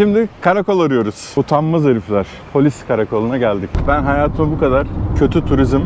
Şimdi karakol arıyoruz. Utanmaz herifler. Polis karakoluna geldik. Ben hayatımda bu kadar kötü turizm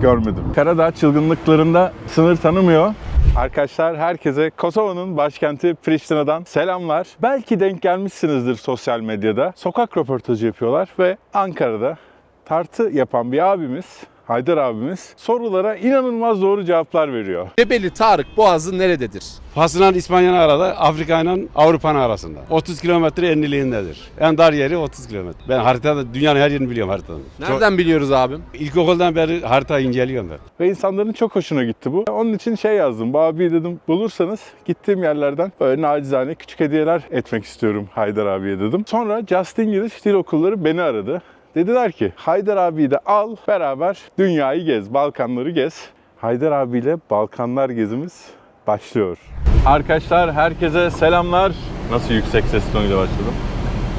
görmedim. Karadağ çılgınlıklarında sınır tanımıyor. Arkadaşlar herkese Kosova'nın başkenti Priştina'dan selamlar. Belki denk gelmişsinizdir sosyal medyada. Sokak röportajı yapıyorlar ve Ankara'da tartı yapan bir abimiz, Haydar abimiz sorulara inanılmaz doğru cevaplar veriyor. Cebeli Tarık Boğazı nerededir? Fas'la İspanya'nın arada, Afrika ile Avrupa'nın arasında. 30 kilometre enliliğindedir. En dar yeri 30 kilometre. Ben haritada dünyanın her yerini biliyorum haritadan. Nereden biliyoruz abim? Çok, ilkokuldan beri harita inceliyorum ben. Ve insanların çok hoşuna gitti bu. Onun için şey yazdım. Bu abi dedim bulursanız gittiğim yerlerden böyle nacizane küçük hediyeler etmek istiyorum Haydar abiye dedim. Sonra Just English Dil Okulları beni aradı. Dediler ki Haydar abiyi de al beraber dünyayı gez, Balkanları gez. Haydar abiyle Balkanlar gezimiz başlıyor. Arkadaşlar herkese selamlar. Nasıl yüksek ses tonuyla başladım?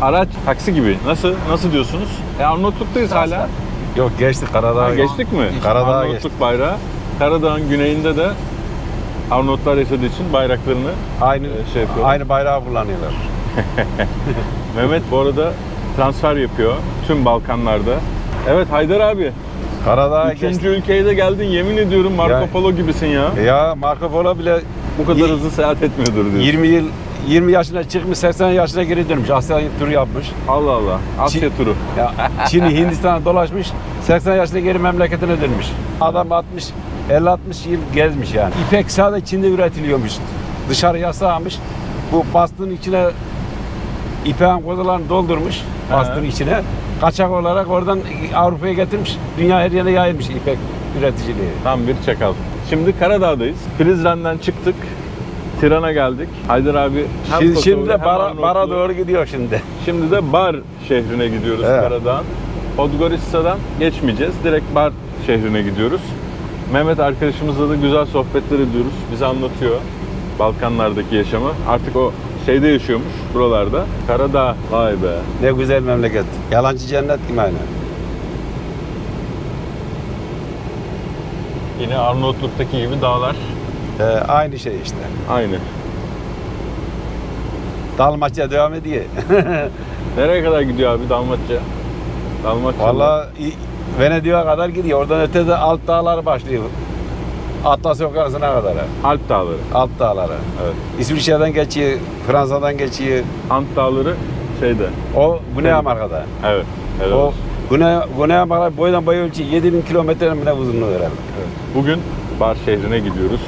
Araç taksi gibi. Nasıl? Nasıl diyorsunuz? E Arnavutluk'tayız hala. Yok geçtik Karadağ'a. Ha, geçtik mi? Karadağ'a Arnavutluk geçtik. bayrağı. Karadağ'ın güneyinde de Arnavutlar yaşadığı için bayraklarını Aynı, şey yapıyorlar. aynı bayrağı kullanıyorlar. Mehmet bu arada transfer yapıyor tüm Balkanlarda. Evet Haydar abi. Karadağ'a Üçüncü ülkeye de geldin yemin ediyorum Marco Ya- Polo gibisin ya. Ya Marco Polo bile Bu kadar hızlı seyahat etmiyordur diyorsun. 20 yıl 20 yaşına çıkmış 80 yaşına geri dönmüş. Asya turu yapmış. Allah Allah. Asya Çin- turu. Ya Çin'i Hindistan'a dolaşmış. 80 yaşında geri memleketine dönmüş. Adam 60 50-60 yıl gezmiş yani. İpek sadece Çin'de üretiliyormuş. Dışarı yasağmış. Bu bastığın içine ipeğin kozalarını doldurmuş. Bastığın içine. Kaçak olarak oradan Avrupa'ya getirmiş. Dünya her yerine yayılmış ipek üreticiliği. Tam bir çakal. Şimdi Karadağ'dayız. Prizren'den çıktık. Tiran'a geldik. Haydar abi hem Şimdi, şimdi de bara, bara doğru gidiyor şimdi. Şimdi de Bar şehrine gidiyoruz Evet. Karadağ'ın. Podgorica'dan geçmeyeceğiz. Direkt Bar şehrine gidiyoruz. Mehmet arkadaşımızla da güzel sohbetler ediyoruz. Bize anlatıyor Balkanlardaki yaşamı. Artık o şeyde yaşıyormuş buralarda. Karadağ. Vay be. Ne güzel memleket. Yalancı cennet gibi aynen. Yine Arnavutluk'taki gibi dağlar. Ee, aynı şey işte. Aynı. Dalmaçya devam ediyor. Nereye kadar gidiyor abi? Dalmatça. Vallahi i- Venedik'e kadar gidiyor. Oradan ötede alt dağlar başlıyor. Atlas Okyanusu'na kadar. Alp dağları. Alt dağları. Evet. İsviçre'den geçiyor, Fransa'dan geçiyor. Ant dağları şeyde. O Güney Amerika'da. Evet. Evet. O Güney, Güney Amerika boydan boya ölçü 7000 kilometrenin bile uzunluğu herhalde. Evet. Bugün Bar şehrine gidiyoruz.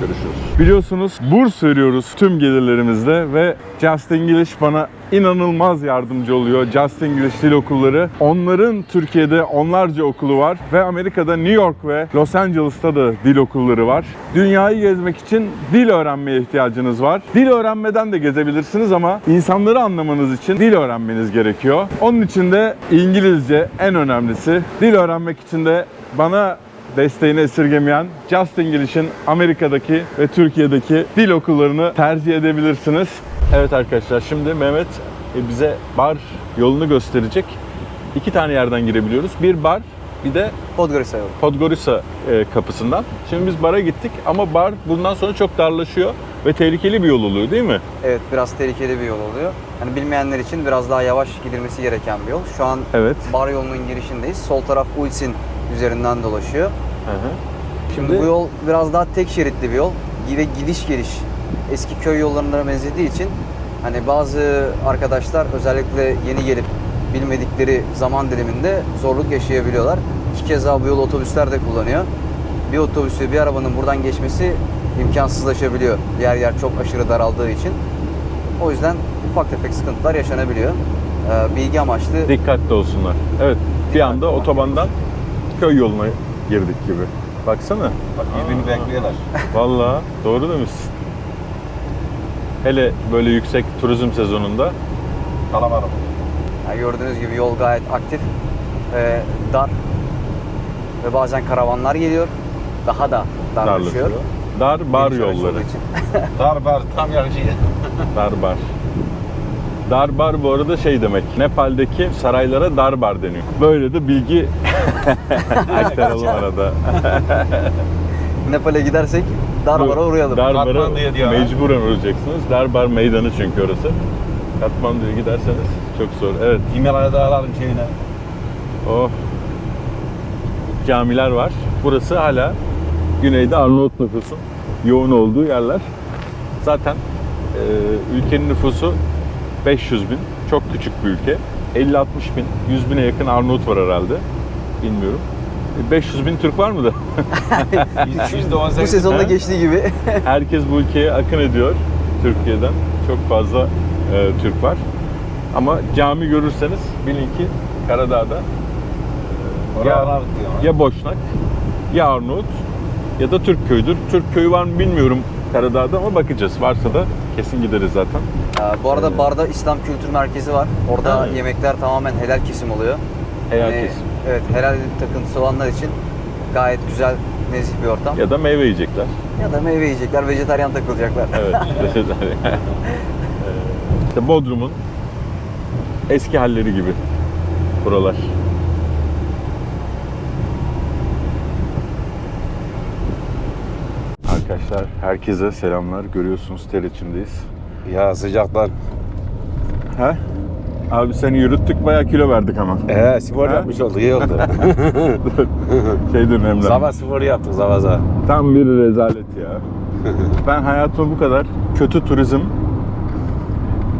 Görüşürüz. Biliyorsunuz burs veriyoruz tüm gelirlerimizde ve Just English bana inanılmaz yardımcı oluyor. Just English dil okulları. Onların Türkiye'de onlarca okulu var ve Amerika'da New York ve Los Angeles'ta da dil okulları var. Dünyayı gezmek için dil öğrenmeye ihtiyacınız var. Dil öğrenmeden de gezebilirsiniz ama insanları anlamanız için dil öğrenmeniz gerekiyor. Onun için de İngilizce en önemlisi. Dil öğrenmek için de bana desteğini esirgemeyen Just English'in Amerika'daki ve Türkiye'deki dil okullarını tercih edebilirsiniz. Evet arkadaşlar şimdi Mehmet e, bize bar yolunu gösterecek. İki tane yerden girebiliyoruz. Bir bar bir de Podgorica yolu. Podgorica e, kapısından. Şimdi biz bara gittik ama bar bundan sonra çok darlaşıyor ve tehlikeli bir yol oluyor değil mi? Evet biraz tehlikeli bir yol oluyor. Hani bilmeyenler için biraz daha yavaş gidilmesi gereken bir yol. Şu an Evet. bar yolunun girişindeyiz. Sol taraf Ulsin üzerinden dolaşıyor. Hı hı. Şimdi bu yol biraz daha tek şeritli bir yol ve gidiş geliş eski köy yollarına benzediği için hani bazı arkadaşlar özellikle yeni gelip bilmedikleri zaman diliminde zorluk yaşayabiliyorlar. İki kez daha bu yolu otobüsler de kullanıyor. Bir otobüsü bir arabanın buradan geçmesi imkansızlaşabiliyor. Yer yer çok aşırı daraldığı için. O yüzden ufak tefek sıkıntılar yaşanabiliyor. Ee, bilgi amaçlı Dikkatli olsunlar. Evet bir anda otobandan köy yoluna girdik gibi. Baksana. Bak birbirini bekliyorlar. Vallahi doğru demişsin. Hele böyle yüksek turizm sezonunda Kalabalık. Yani gördüğünüz gibi yol gayet aktif, e, dar ve bazen karavanlar geliyor. Daha da darlaşıyor. darlaşıyor. Dar bar Geniş araç yolları. olduğu için. Dar bar tam yarıcı. Dar bar. Dar bar bu arada şey demek. Nepal'deki saraylara dar bar deniyor. Böyle de bilgi aktaralım arada. Nepal'e gidersek Darbar'a uğrayalım. Dar bara Katmandu'ya diyor ha. mecburen uğrayacaksınız. Dar bar meydanı çünkü orası. Katmandu'ya giderseniz çok zor. Evet. Himalaya dağların şeyine. Oh. Camiler var. Burası hala güneyde Arnavut nüfusun yoğun olduğu yerler. Zaten e, ülkenin nüfusu 500 bin. Çok küçük bir ülke. 50-60 bin, 100 bine yakın Arnavut var herhalde. Bilmiyorum. E, 500 bin Türk var mı da? %18. Bu sezonda geçtiği gibi Herkes bu ülkeye akın ediyor Türkiye'den. Çok fazla e, Türk var. Ama cami görürseniz bilin ki Karadağ'da Oraya Ya- ya Boşnak ya Arnavut ya da Türk köyüdür. Türk köyü var mı bilmiyorum Karadağ'da ama bakacağız. Varsa da kesin gideriz zaten. Aa, bu arada barda İslam Kültür Merkezi var. Orada Ha. yemekler tamamen helal kesim oluyor. Helal Yani, kesim. Evet, helal takıntısı olanlar için gayet güzel, nezih bir ortam. Ya, Ya da meyve yiyecekler. da meyve yiyecekler, vejetaryen takılacaklar. Evet. vejetaryen. işte Bodrum'un eski halleri gibi buralar. Arkadaşlar herkese selamlar. Görüyorsunuz ter içindeyiz. Ya sıcaktan. He? Abi seni yürüttük bayağı kilo verdik ama. Ee, spor Ha? yapmış olduk iyi oldu. Şey dönemler. sabah sporu yaptık sabah sabah. Tam bir rezalet ya. ben hayatımda bu kadar kötü turizm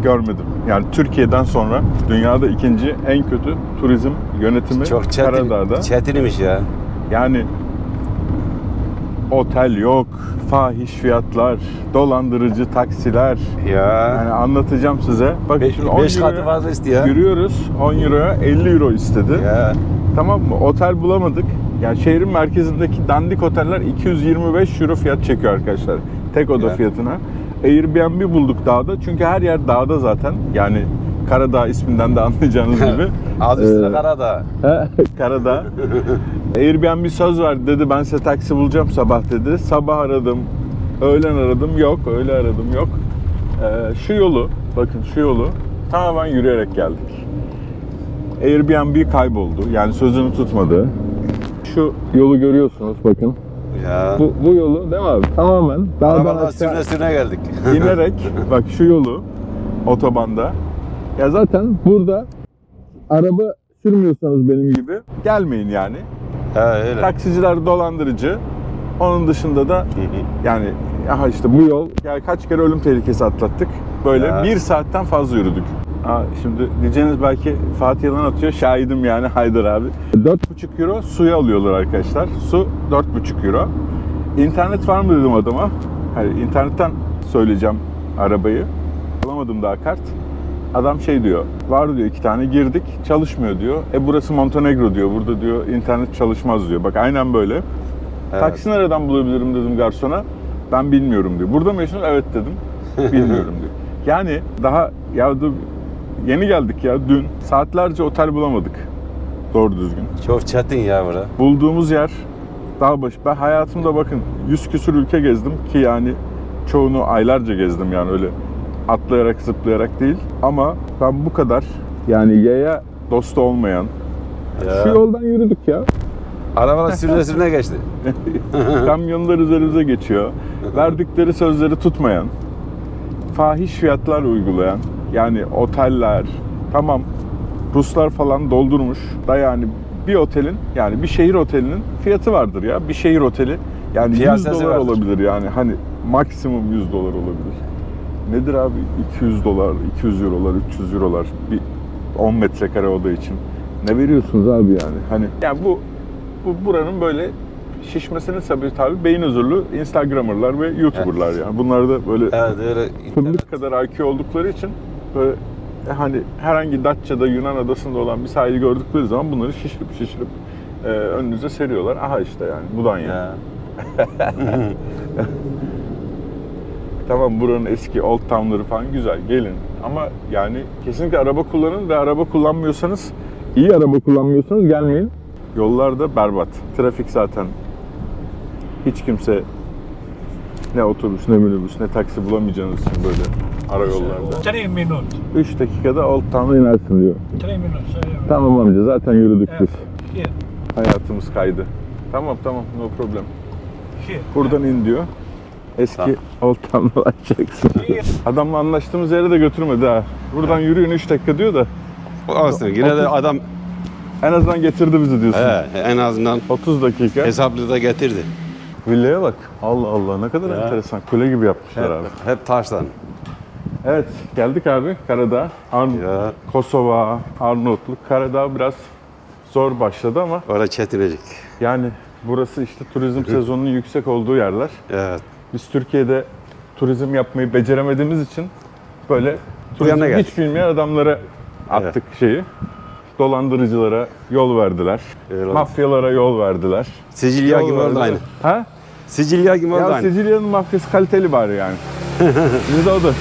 görmedim. Yani Türkiye'den sonra dünyada ikinci en kötü turizm yönetimi Çok çetin, Karadağ'da. çetinmiş ya. Yani otel yok, fahiş fiyatlar, dolandırıcı taksiler. Ya. Yani anlatacağım size. Bakın Be- şimdi 10 beş katı euroya fazla istiyor. Yürüyoruz 10 euroya 50 euro istedi. Ya. Tamam mı? Otel bulamadık. Yani şehrin merkezindeki dandik oteller 225 euro fiyat çekiyor arkadaşlar. Tek oda Ya. fiyatına. Airbnb bulduk dağda. Çünkü her yer dağda zaten. Yani Karadağ isminden de anlayacağınız gibi. Az üstüne Ee, Karadağ. Karadağ. Airbnb söz verdi dedi ben size taksi bulacağım sabah dedi. Sabah aradım, öğlen aradım yok, öğle aradım yok. Ee, şu yolu, bakın şu yolu tamamen yürüyerek geldik. Airbnb kayboldu. Yani sözünü tutmadı. Şu yolu görüyorsunuz bakın. Ya. Bu, bu yolu değil mi abi? Tamamen dağdan aşağı sürüne sürüne geldik. inerek bak şu yolu otobanda ya zaten burada araba sürmüyorsanız benim gibi gelmeyin yani. Ha öyle. Taksiciler dolandırıcı. Onun dışında da yani aha işte bu yol yani kaç kere ölüm tehlikesi atlattık. Böyle Ya. bir saatten fazla yürüdük. Aa, şimdi diyeceğiniz belki Fatih yalan atıyor. Şahidim yani Haydar abi. 4,5 euro suya alıyorlar arkadaşlar. Su 4,5 euro. İnternet var mı dedim adama. Hayır internetten söyleyeceğim arabayı. Alamadım daha kart. Adam şey diyor, var diyor iki tane girdik, çalışmıyor diyor. E burası Montenegro diyor, burada diyor internet çalışmaz diyor. Bak aynen böyle. Evet. Taksi nereden bulabilirim dedim garsona. Ben bilmiyorum diyor. Burada mı yaşıyorsun? Evet dedim. Bilmiyorum diyor. Yani daha ya dur, yeni geldik ya dün. Saatlerce otel bulamadık. Doğru düzgün. Çok çetin ya bura. Bulduğumuz yer dağ başı. Ben hayatımda bakın 100 küsür ülke gezdim ki yani çoğunu aylarca gezdim yani öyle atlayarak zıplayarak değil. Ama ben bu kadar yani yaya dostu olmayan Ya. şu yoldan yürüdük ya. Arabalar sürüne sürüne geçti. Kamyonlar üzerimize geçiyor. Verdikleri sözleri tutmayan, fahiş fiyatlar uygulayan, yani oteller, tamam Ruslar falan doldurmuş da yani bir otelin yani bir şehir otelinin fiyatı vardır ya. Bir şehir oteli yani 100 Piyasası dolar vardır. olabilir yani hani maksimum 100 dolar olabilir. Nedir abi 200 dolar, 200 eurolar, 300 eurolar bir 10 metrekare oda için. Ne veriyorsunuz abi yani? Hani yani bu bu buranın böyle şişmesinin sebebi tabii beyin huzurlu Instagrammerlar ve YouTuberlar yani. Bunlar da böyle Evet öyle. fındık kadar IQ oldukları için böyle e, hani herhangi Datça'da Yunan adasında olan bir sahili gördükleri zaman bunları şişirip şişirip e, önünüze seriyorlar. Aha işte yani Mudanya. Ya. Tamam buranın eski old town'ları falan güzel gelin. Ama yani kesinlikle araba kullanın ve araba kullanmıyorsanız iyi araba kullanmıyorsanız gelmeyin. Yollar da berbat. Trafik zaten hiç kimse ne otobüs ne minibüs ne taksi bulamayacağınız için böyle ara yollarda. 3 minut. 3 dakikada Old Town'a inersin diyor. 3 minut. Tamam amca zaten yürüdük Evet. biz. Hayatımız kaydı. Tamam tamam no problem. Buradan in diyor. Eski Town'da açacaksın. Adamla anlaştığımız yere de götürmedi ha. Buradan yürüyün 3 dakika diyor da Olsun yine de adam en azından getirdi bizi diyorsun. he, en azından 30 dakika. hesaplı da getirdi. Villaya bak. Allah Allah ne kadar Ya. enteresan. Kule gibi yapmışlar Hep, abi. hep taştan. Evet geldik abi Karadağ. Arn- Ya Kosova, Arnavutluk. Karadağ biraz zor başladı ama orada çetinecek. yani burası işte turizm sezonunun yüksek olduğu yerler. Evet. Biz Türkiye'de turizm yapmayı beceremediğimiz için böyle turizm geldik. hiç bilmeyen adamlara attık şeyi. Dolandırıcılara yol verdiler. Oldu. Mafyalara yol verdiler. Sicilya gibi oldu aynı. Ha? Sicilya gibi oldu Ya aynı. Sicilya'nın mafyası kaliteli bari yani. Bizde o da.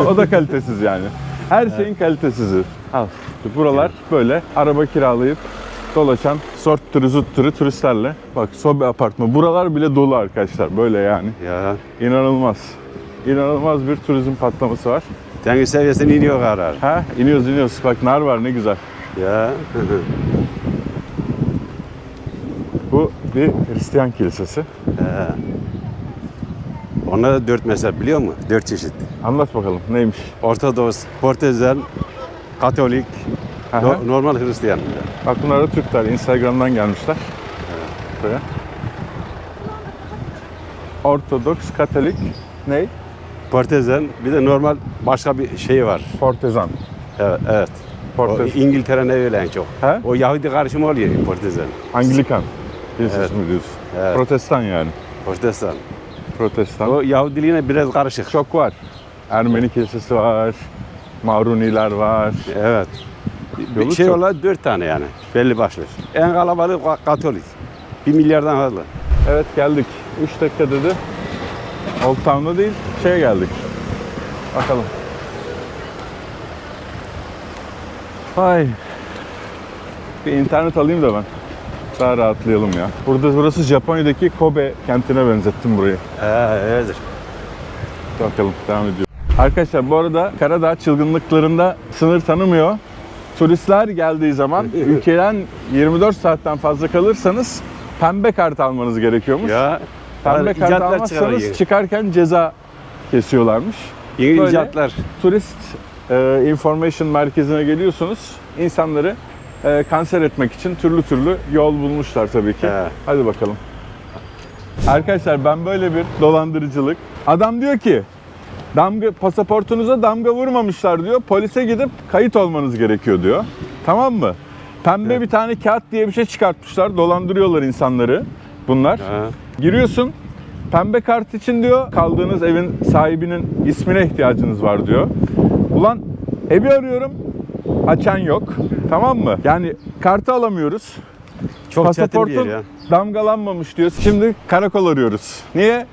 O, o da kalitesiz yani. Her şeyin kalitesizi. Al. Buralar böyle araba kiralayıp dolaşan sort turu zut turu turistlerle. Bak sobe apartman. Buralar bile dolu arkadaşlar. Böyle yani. Ya İnanılmaz. İnanılmaz bir turizm patlaması var. deniz seviyesine iniyor karar. Ha iniyoruz iniyoruz. Bak nar var ne güzel. Ya. Bu bir Hristiyan kilisesi. Onlar da dört mezhep biliyor musun? Dört çeşit. Anlat bakalım neymiş? Ortodoks, Protestan, Katolik, Aha. no- normal Hristiyan. Bak bunlar da Türkler. Instagram'dan gelmişler. Buraya. Ortodoks, Katolik, ney? Protestan bir de normal başka bir şey var. Portezan. Evet. evet. O Portez. İngiltere'ne öyle en çok. He? O Yahudi karışımı oluyor Protestan. Anglikan. Kilisesi Evet. mi diyorsun? Evet. Protestan yani. Protestan. Protestan. O Yahudiliğine biraz karışık. Çok var. Ermeni kilisesi var. Maruniler var. Evet. Bir şey çok. olarak dört tane yani. Belli başlı. En kalabalık Ka- Katolik. Bir milyardan fazla. Evet geldik. 3 dakika dedi. Old Town'da değil, şeye geldik. Bakalım. Ay. Bir internet alayım da ben. Daha rahatlayalım ya. Burada burası Japonya'daki Kobe kentine benzettim burayı. He, öyledir. Bakalım devam ediyor. Arkadaşlar bu arada Karadağ çılgınlıklarında sınır tanımıyor. Turistler geldiği zaman ülkeden 24 saatten fazla kalırsanız pembe kart almanız gerekiyormuş. Ya. Pembe kart almazsanız çıkarken ceza kesiyorlarmış. Yeni böyle- icatlar. Turist e, information merkezine geliyorsunuz. İnsanları e, kanser etmek için türlü türlü yol bulmuşlar tabii ki. He. Hadi bakalım. Arkadaşlar ben böyle bir dolandırıcılık. Adam diyor ki damga pasaportunuza damga vurmamışlar diyor. Polise gidip kayıt olmanız gerekiyor diyor. Tamam mı? Pembe bir tane kağıt diye bir şey çıkartmışlar. Dolandırıyorlar insanları bunlar. Ha. Giriyorsun. Pembe kart için diyor kaldığınız evin sahibinin ismine ihtiyacınız var diyor. Ulan evi arıyorum. Açan yok. Tamam mı? Yani kartı alamıyoruz. Çok çetin bir yer Pasaportun ya. damgalanmamış diyor. Şimdi karakol arıyoruz. Niye?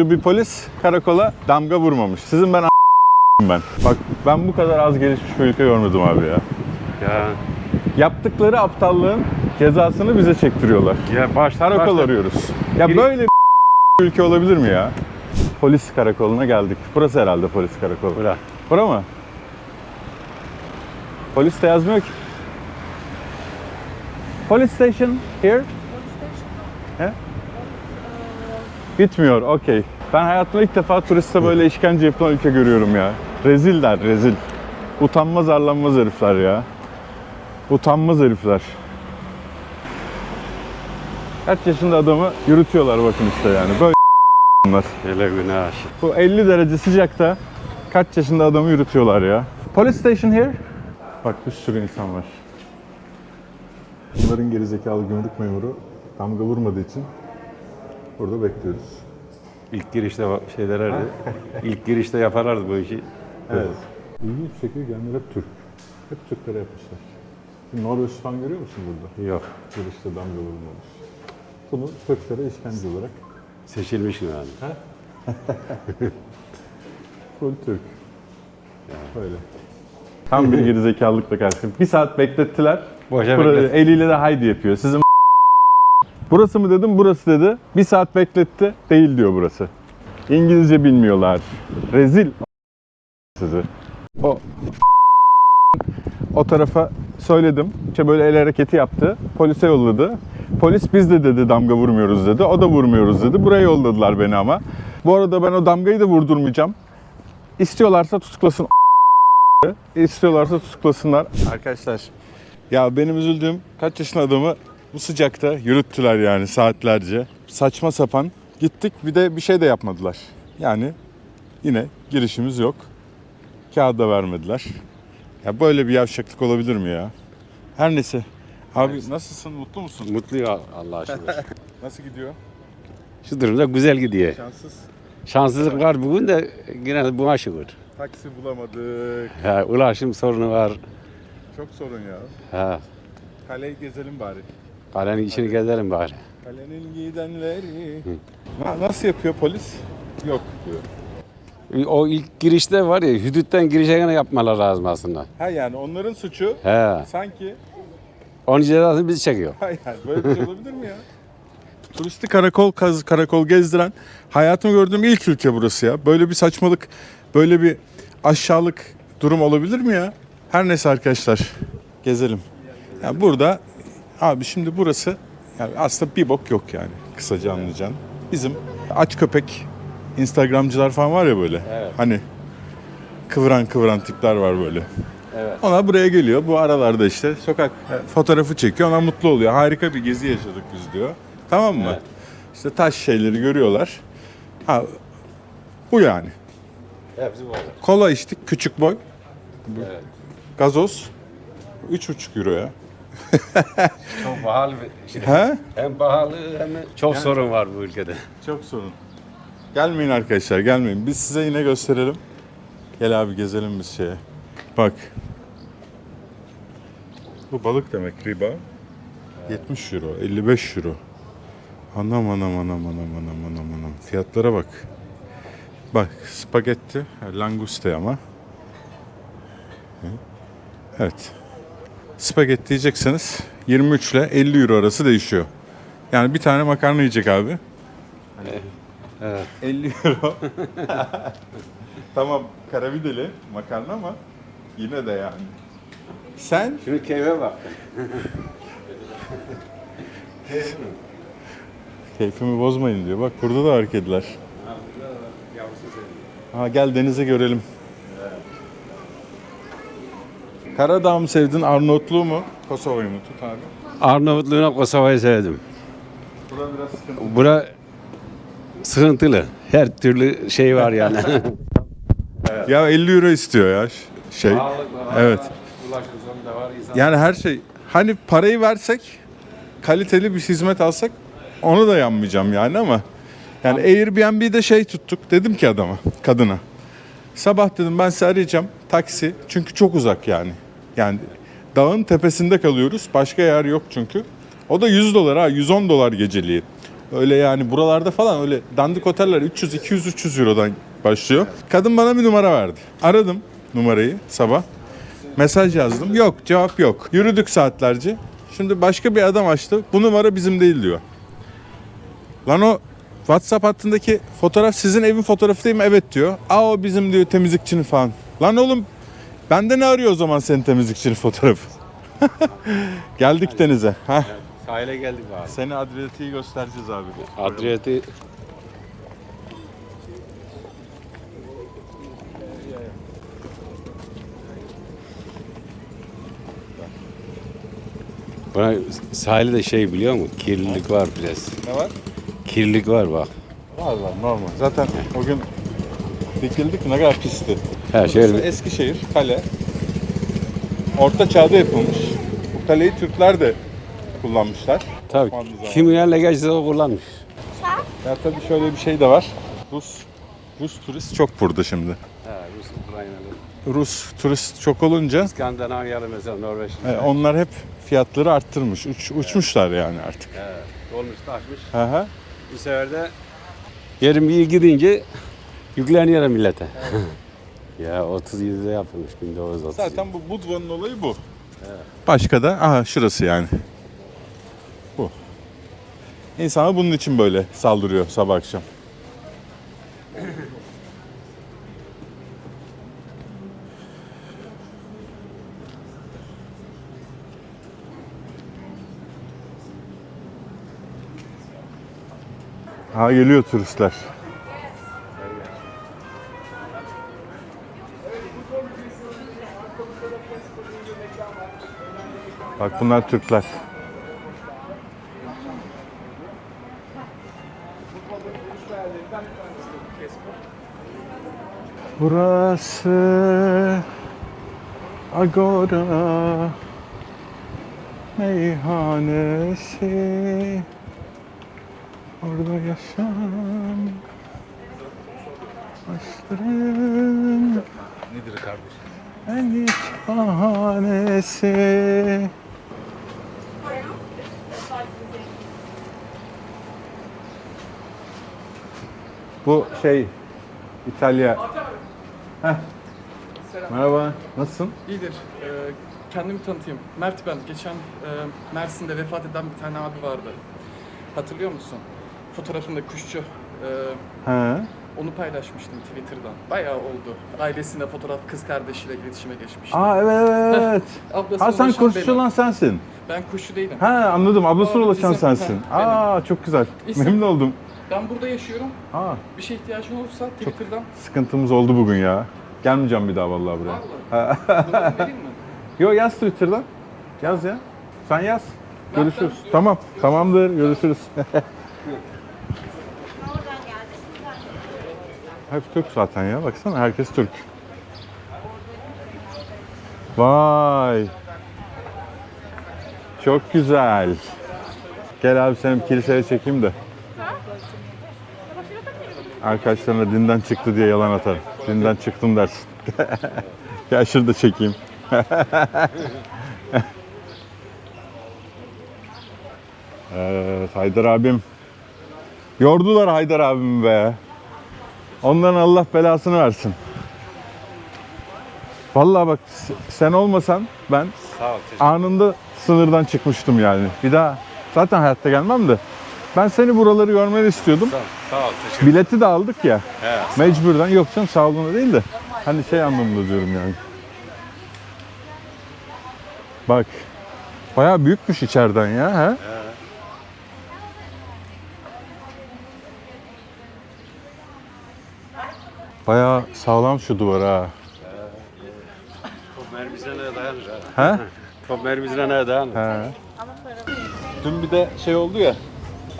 Bir polis karakola damga vurmamış. Sizin ben ben. Bak ben bu kadar az gelişmiş bir ülke görmedim abi ya. Ya. Yaptıkları aptallığın cezasını bize çektiriyorlar. Ya baş, Karakol başta- arıyoruz. Ya Biri- böyle bir ülke olabilir mi ya? Polis karakoluna geldik. Burası herhalde polis karakolu. Bura. Bura mı? Polis de yazmıyor ki. Police station here. He? Gitmiyor, okey. Ben hayatımda ilk defa turiste böyle işkence yapılan ülke görüyorum ya. Reziller, rezil. Utanmaz arlanmaz herifler ya. Utanmaz herifler. Kaç yaşında adamı yürütüyorlar bakın işte yani. Böyle bunlar. Hele günah. Bu 50 derece sıcakta kaç yaşında adamı yürütüyorlar ya. Police station here. Bak bir sürü insan var. Bunların gerizekalı gümrük memuru damga vurmadığı için burada bekliyoruz. İlk girişte bak- şey derlerdi. İlk girişte yaparlardı bu işi. Evet. İlginç bir şekilde gelenler hep Türk. Hep Türklere yapmışlar. Şimdi Norveç falan görüyor musun burada? Yok. Girişte damga vurulmamış. Bunu Türklere işkence olarak Seçilmiş yani. Full Türk. Böyle. Tam bir gerizekalılıkla karşı. Bir saat beklettiler. Boşa Burada beklet. eliyle de haydi yapıyor. Sizin Burası mı dedim, burası dedi. Bir saat bekletti. Değil diyor burası. İngilizce bilmiyorlar. Rezil sizi. O o tarafa söyledim. İşte böyle el hareketi yaptı. Polise yolladı. Polis biz de dedi damga vurmuyoruz dedi. O da vurmuyoruz dedi. Buraya yolladılar beni ama. Bu arada ben o damgayı da vurdurmayacağım. İstiyorlarsa tutuklasın. İstiyorlarsa tutuklasınlar. Arkadaşlar ya benim üzüldüğüm kaç yaşında adamı bu sıcakta yürüttüler yani saatlerce. Saçma sapan. Gittik bir de bir şey de yapmadılar. Yani yine girişimiz yok. Kağıt da vermediler. Ya böyle bir yavşaklık olabilir mi ya? Her neyse. Abi nasılsın? Mutlu musun? Mutluyum Allah'a şükür. Nasıl gidiyor? Şu durumda güzel gidiyor. Şanssız. Şanssızlık var bugün de yine buna şükür. Taksi bulamadık. Ha, ulaşım sorunu var. Çok sorun ya. Ha, Kaleyi gezelim bari. Kalenin içini gezelim bari. Kalenin gidenleri. Na- nasıl yapıyor polis? Yok diyor. O ilk girişte var ya hüdütten girişe gene yapmalar lazım aslında. Ha yani onların suçu He. sanki Onun cezasını biz çekiyor. Hayır, böyle bir şey olabilir mi ya? Turisti karakol kaz, karakol gezdiren hayatımı gördüğüm ilk ülke burası ya. Böyle bir saçmalık, böyle bir aşağılık durum olabilir mi ya? Her neyse arkadaşlar gezelim. Ya burada abi şimdi burası yani aslında bir bok yok yani kısaca anlayacağın. Bizim aç köpek Instagramcılar falan var ya böyle. Evet. Hani kıvıran kıvıran tipler var böyle. Evet. Ona buraya geliyor. Bu aralarda işte sokak fotoğrafı çekiyor. Ona mutlu oluyor. Harika bir gezi yaşadık biz diyor. Tamam mı? Evet. İşte taş şeyleri görüyorlar. Ha, bu yani. Hepsi bu. Kola içtik. Küçük boy. Evet. Gazoz. 3,5 euro ya. Çok pahalı bir şey. He? Hem pahalı hem de çok sorun var bu ülkede. Çok sorun. Gelmeyin arkadaşlar gelmeyin. Biz size yine gösterelim. Gel abi gezelim biz şeye. Bak. Bu balık demek riba. 70 euro, 55 euro. Anam anam anam anam anam anam anam. Fiyatlara bak. Bak spagetti, languste ama. Hı. Evet. Spagetti yiyecekseniz 23 ile 50 euro arası değişiyor. Yani bir tane makarna yiyecek abi. Evet. 50 euro. tamam karabideli makarna ama yine de yani. Sen Şunu keyfe bak. keyfimi bozmayın diyor. Bak burada da var kediler. Ha gel denize görelim. Karadağ mı sevdin, Arnavutluğu mu, Kosova'yı mı? Tut abi. Arnavutluğuna Kosova'yı sevdim. Burada biraz sıkıntı. Bura sıkıntılı. Her türlü şey var yani. Ya 50 euro istiyor ya ş- şey. Evet. Ulaşım sorunu da var. İnsan Yani her şey. Hani parayı versek, kaliteli bir hizmet alsak onu da yanmayacağım yani ama yani Airbnb'de şey tuttuk. Dedim ki adama, kadına. Sabah dedim ben sizi arayacağım. Taksi. Çünkü çok uzak yani. Yani dağın tepesinde kalıyoruz. Başka yer yok çünkü. O da 100 dolar ha. 110 dolar geceliği. Öyle yani buralarda falan öyle dandik oteller 300 200 300 Euro'dan başlıyor. Kadın bana bir numara verdi. Aradım numarayı sabah. Mesaj yazdım. Yok cevap yok. Yürüdük saatlerce. Şimdi başka bir adam açtı. Bu numara bizim değil diyor. Lan o WhatsApp hattındaki fotoğraf sizin evin fotoğrafı değil mi? Evet diyor. Aa o bizim diyor temizlikçinin falan. Lan oğlum bende ne arıyor o zaman senin temizlikçinin fotoğrafı? Geldik denize. Heh. sahile geldik abi. Seni Adriyatik'i göstereceğiz abi. Adriyati Bana sahilde de şey biliyor musun? Kirlilik var biraz. Ne var? Kirlilik var bak. Var var normal. Zaten o gün dikildik ne kadar pisti. Her şey Burası Eskişehir, kale. Orta çağda yapılmış. Bu kaleyi Türkler de kullanmışlar. tabii. Osmanlı yerle geçse o kullanmış. Ya tabii şöyle bir şey de var. Rus Rus turist çok burada şimdi. He, Rus, Ukraynalı. Rus turist çok olunca Skandinavyalı mesela Norveçli. e, onlar hep fiyatları arttırmış. Uç, uçmuşlar yani artık. Evet, dolmuş taşmış. Hı hı. Bu sefer de yerim iyi gidince yükleniyor millete. Ya 37'de yapılmış 1937. Zaten bu Budva'nın olayı bu. Başka da aha şurası yani. Bu. İnsana bunun için böyle saldırıyor sabah akşam. Ha geliyor turistler. Bak bunlar Türkler. Burası Agora meyhanesi Orada yaşam Aşkların Nedir kardeş? en ilk Bu şey İtalya. Heh. Merhaba, nasılsın? İyidir. Ee, kendimi tanıtayım. Mert ben. Geçen e, Mersin'de vefat eden bir tane abi vardı. Hatırlıyor musun? Fotoğrafında kuşçu. Ee, He. onu paylaşmıştım Twitter'dan. Bayağı oldu. Ailesine fotoğraf kız kardeşiyle iletişime geçmişti. Aa evet evet. Ablasına ha sen ulaşan benim. olan sensin. Ben kuşçu değilim. Ha anladım. Ablasına Aa, ulaşan bizim- sensin. benim. Aa çok güzel. İsim- Memnun oldum. Ben burada yaşıyorum. Aa Bir şey ihtiyacın olursa Twitter'dan. sıkıntımız oldu bugün ya. Gelmeyeceğim bir daha vallahi buraya. Vallahi. Numaramı vereyim mi? Yo yaz Twitter'dan. Yaz ya. Sen yaz. Ben Görüşürüz. ben- Tamam. Tamamdır. Görüşürüz. Hep Türk zaten ya. Baksana herkes Türk. Vay. Çok güzel. Gel abi seni bir kiliseye çekeyim de. Arkadaşlarına dinden çıktı diye yalan atarım. Dinden çıktım dersin. Gel şurada çekeyim. Evet Haydar abim. Yordular Haydar abimi be. Onların Allah belasını versin. Vallahi bak sen olmasan ben Sağ ol. anında sınırdan çıkmıştım yani. Bir daha zaten hayatta gelmem de. Ben seni buraları görmeni istiyordum. Sağ ol. Teşekkür Bileti de aldık ya. He. Mecburdan yok canım sağlığına değil de. Hani şey anlamında diyorum yani. Bak. Bayağı büyükmüş içeriden ya. He? Bayağı sağlam şu duvar ha. Top mermisine ne dayanır ha? He? Top mermisine ne dayanır? He. Dün bir de şey oldu ya.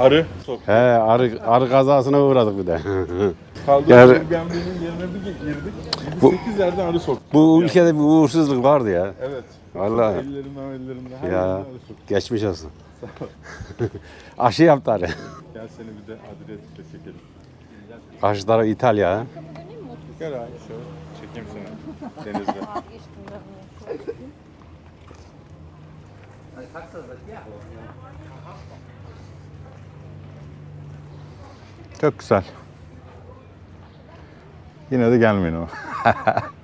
Arı soktu. He arı, arı kazasına uğradık bir de. Kaldı Yani- Airbnb'nin yerine bir girdik. Bu- 8 yerden arı soktu. Bu ülkede bir uğursuzluk vardı ya. Evet. Vallahi. Ellerimden ellerimden her Ya arı soktu. geçmiş olsun. Aşı yaptı arı. Gel seni bir de Adriyatik'te çekelim. Karşı taraf İtalya. ha. Gel abi şöyle çekeyim seni denizde. Çok güzel. Yine de gelmeyin ama.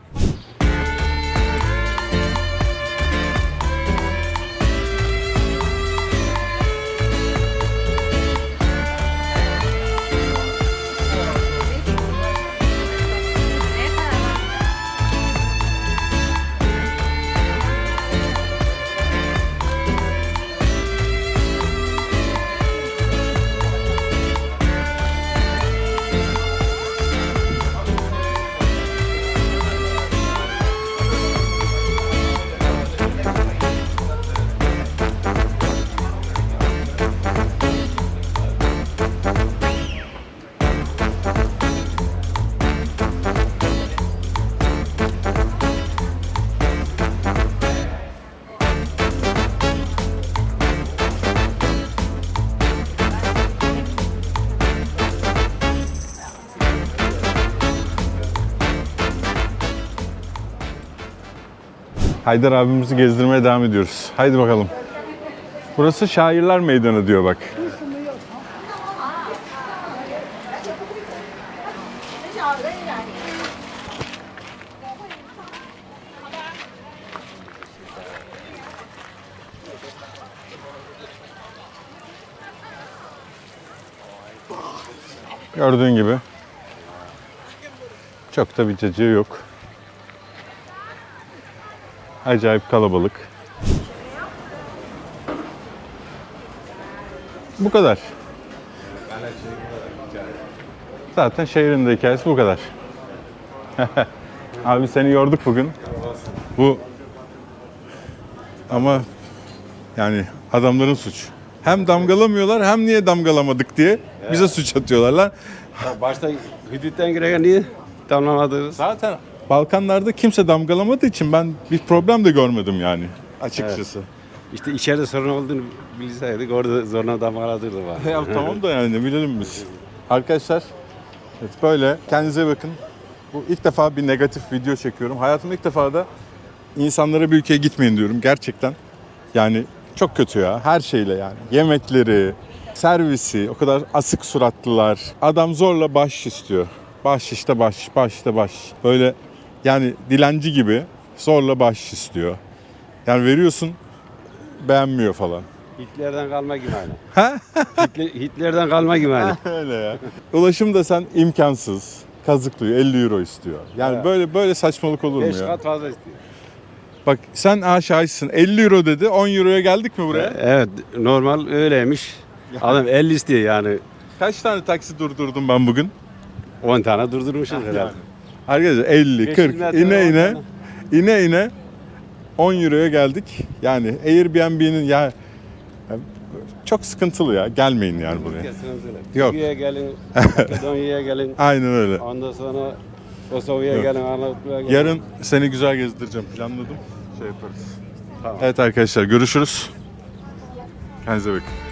Haydar abimizi gezdirmeye devam ediyoruz. Haydi bakalım. Burası Şairler Meydanı diyor bak. Gördüğün gibi çok da bir cacığı yok. Acayip kalabalık. Bu kadar. Zaten şehrin de hikayesi bu kadar. Abi seni yorduk bugün. Bu ama yani adamların suç. Hem damgalamıyorlar hem niye damgalamadık diye bize suç atıyorlar lan. Başta hüdütten girerken niye damlamadınız? Zaten Balkanlarda kimse damgalamadığı için ben bir problem de görmedim yani açıkçası. İşte içeride sorun olduğunu bilseydik orada zoruna damgaladırdı var. Ya tamam da yani ne bilelim biz. Arkadaşlar evet böyle kendinize bakın. Bu ilk defa bir negatif video çekiyorum. Hayatımda ilk defa da insanlara bir ülkeye gitmeyin diyorum gerçekten. Yani çok kötü ya her şeyle yani. Yemekleri, servisi, o kadar asık suratlılar. Adam zorla baş istiyor. Baş işte baş, baş işte baş. Böyle yani dilenci gibi zorla baş istiyor. Yani veriyorsun beğenmiyor falan. Hitler'den kalma gibi aynı. Hitler, Hitler'den kalma gibi aynı. Öyle ya. Ulaşım da sen imkansız. Kazıklıyor 50 euro istiyor. Yani Evet. böyle böyle saçmalık olur mu 5 ya? kat fazla istiyor. Bak sen aa şahitsin 50 euro dedi 10 euroya geldik mi buraya? Evet normal öyleymiş. Adam 50 istiyor yani. Kaç tane taksi durdurdum ben bugün? 10 tane durdurmuşuz herhalde. Arkadaşlar 50, 500 40 metre ine ine tane. ine ine 10 euroya geldik. Yani Airbnb'nin ya, çok sıkıntılı ya. Gelmeyin yani buraya. Yok. Türkiye'ye gelin, Makedonya'ya gelin. Aynen öyle. Ondan sonra Kosova'ya gelin, Arnavutluğa gelin. Yarın seni güzel gezdireceğim. Planladım. Şey yaparız. Tamam. Evet arkadaşlar görüşürüz. Kendinize bakın.